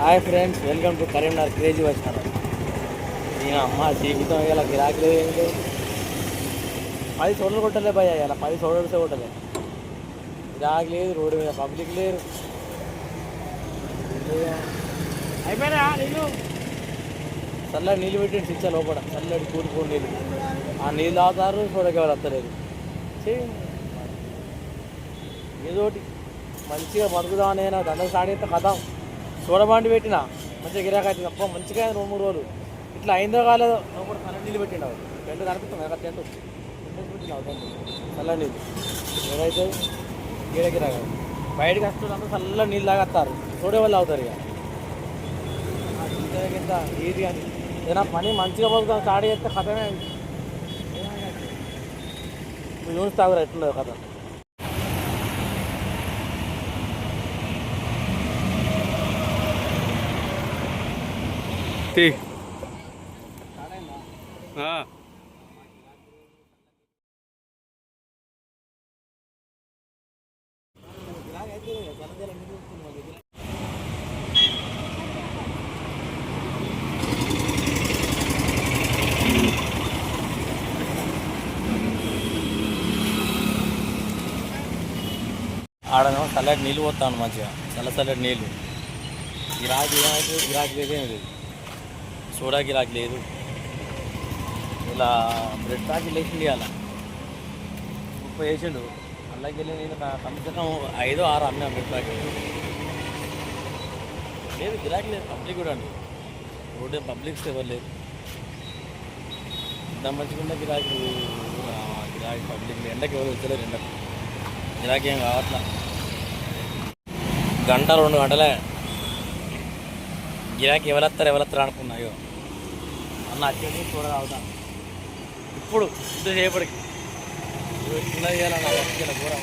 Hi friends welcome to Karimnagar crazy వచ్చినారు నేను అమ్మ జీవితం ఇలా గిరాకీ లేదు ఏంటి? లేదు పది చోట్ల కొట్టలే భయ ఇలా పది చోట్ల కొట్టలే. గిరాకీ లేదు రోడ్డు మీద పబ్లిక్ లేరు. అయిపోయినా నీళ్ళు? చల్లడి నీళ్ళు పెట్టి శిక్ష లోపల చల్లడి కూడుకోని నీళ్ళు. ఆ నీళ్ళు తాగుతారు చూడక ఎవరు వస్తలేదు. ఏదోటి మంచిగా బతుకుదామని నేను దండ స్టార్ట్ కదా కథం పెట్టిన మంచిగా గిరాకీ అవుతుంది. మంచిగా రెండు మూడు రోజులు. ఇట్లా అయిందో కాలేదో నువ్వు కూడా చల్ల నీళ్ళు పెట్టిండవు టెంట్ కనిపిస్తుంది కదా టెంట్ పెట్టినావు టెంట్ చల్ల నీళ్ళు ఏదైతే గీడ గిరాక బయటకు వస్తున్నంత చల్ల నీళ్ళు తాగేస్తారు చూడే వాళ్ళు అవుతారు ఇక. ఆ జీవితం కింద అని. ఏదైనా పని మంచిగా బతుకుతాం స్టార్ట్ చేస్తే కథమే. నువ్వు చూస్తావురా ఎట్లుండదు కథ. తీ ఆ. ఆడనేమో చల్లటి నీళ్ళు పోతాను మంచిగా చల్ల చల్లటి నీళ్ళు గిరాకీ ఏమైతే గిరాకీ లేదు ఏమి లేదు సోడా గిరాకీ లేదు. ఇలా బ్రెడ్ ప్యాకెట్ వేసిండు. అలా ముప్పై వేసిండు అలాగే వెళ్ళి నేను కమ్సకం ఐదో ఆరు అమ్మినా బ్రెడ్ ప్యాకెట్. లేదు గిరాకీ లేదు. పబ్లిక్ కూడా అండి. రోడ్డు పబ్లిక్స్ ఎవరు లేదు ఇంత మంచిగా గిరాకీ. గిరాకీ పబ్లిక్ ఎండకి ఎవరు వచ్చలేరు ఎండకు. గిరాకీ ఏం కావట్లా. గంట రెండు గంటలే. గిరాకీ ఎవరెత్తారు ఎవరెత్తారు అనుకున్నాయో అన్న అత్యంత చూడగా అవుతా. ఇప్పుడు ఇంత ఇంతసేపటికి చిన్నది చేయాలన్న బతికేలా ఘోరం